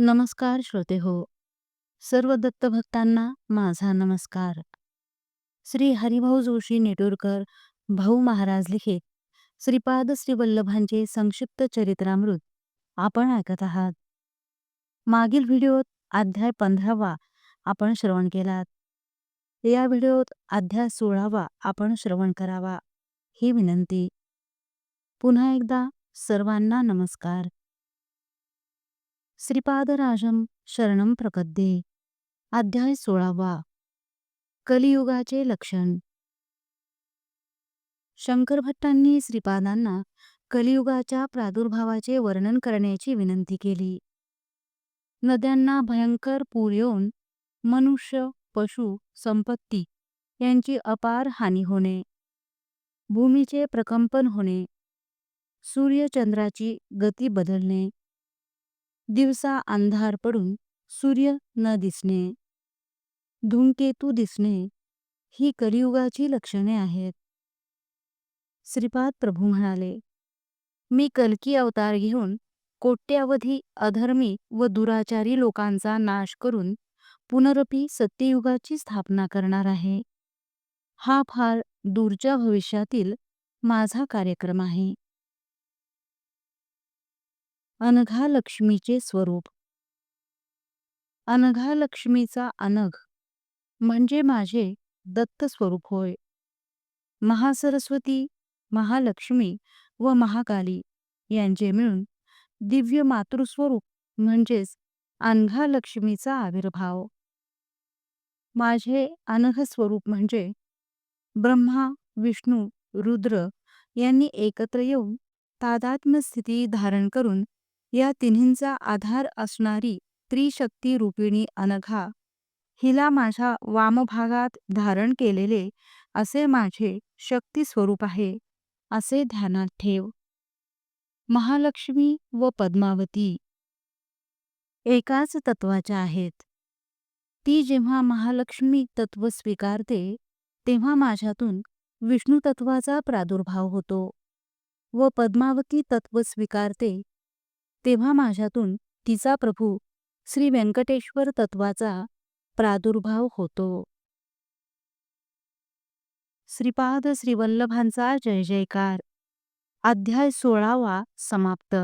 नमस्कार श्रोते हो. सर्व दत्तभक्तांना माझा नमस्कार. श्री हरिभाऊ जोशी नेटुरकर भाऊ महाराज लिखित श्रीपाद श्री वल्लभांचे संक्षिप्त चरित्रामृत आपण ऐकत आहात. मागील व्हिडिओत अध्याय पंधरावा आपण श्रवण केलात. या व्हिडिओत अध्याय सोळावा आपण श्रवण करावा ही विनंती. पुन्हा एकदा सर्वांना नमस्कार. श्रीपादराजम शरणम प्रकद्ये अध्याय सोळावा. कलियुगाचे लक्षण. शंकरभट्टांनी श्रीपादांना कलियुगाच्या प्रादुर्भावाचे वर्णन करण्याची विनंती केली. नद्यांना भयंकर पूर येऊन मनुष्य पशु संपत्ती यांची अपार हानी होणे भूमीचे प्रकंपन होणे सूर्यचंद्राची गती बदलणे दिवसा अंधार पडून सूर्य न दिसणे धूमकेतू दिसणे ही कलियुगाची लक्षणे आहेत. श्रीपाद प्रभू म्हणाले मी कलकी अवतार घेऊन कोट्यावधी अधर्मी व दुराचारी लोकांचा नाश करून पुनरपी सत्ययुगाची स्थापना करणार आहे. हा फार दूरच्या भविष्यातील माझा कार्यक्रम आहे. अनघा लक्ष्मीचे स्वरूप. अनघा लक्ष्मीचा अनघ म्हणजे माझे दत्त स्वरूप होय. महासरस्वती महालक्ष्मी व महाकाली यांचे मिळून दिव्य मातृस्वरूप म्हणजेच अनघा लक्ष्मीचा आविर्भाव. माझे अनघ स्वरूप म्हणजे ब्रह्मा विष्णू रुद्र यांनी एकत्र येऊन तादात्म्य स्थिती धारण करून या तिन्हींचा आधार असणारी त्रिशक्ती रूपिणी अनघा हिला माझ्या वामभागात धारण केलेले असे माझे शक्ती स्वरूप आहे असे ध्यानात ठेव. महालक्ष्मी व पद्मावती एकाच तत्वाच्या आहेत. ती जेव्हा महालक्ष्मी तत्व स्वीकारते तेव्हा माझ्यातून विष्णू तत्वाचा प्रादुर्भाव होतो व पद्मावती तत्व स्वीकारते तेव्हा माझ्यातून तिचा प्रभू श्री व्यंकटेश्वर तत्वाचा प्रादुर्भाव होतो. श्रीपाद श्रीवल्लभांचा जय जयकार. अध्याय सोळावा समाप्त.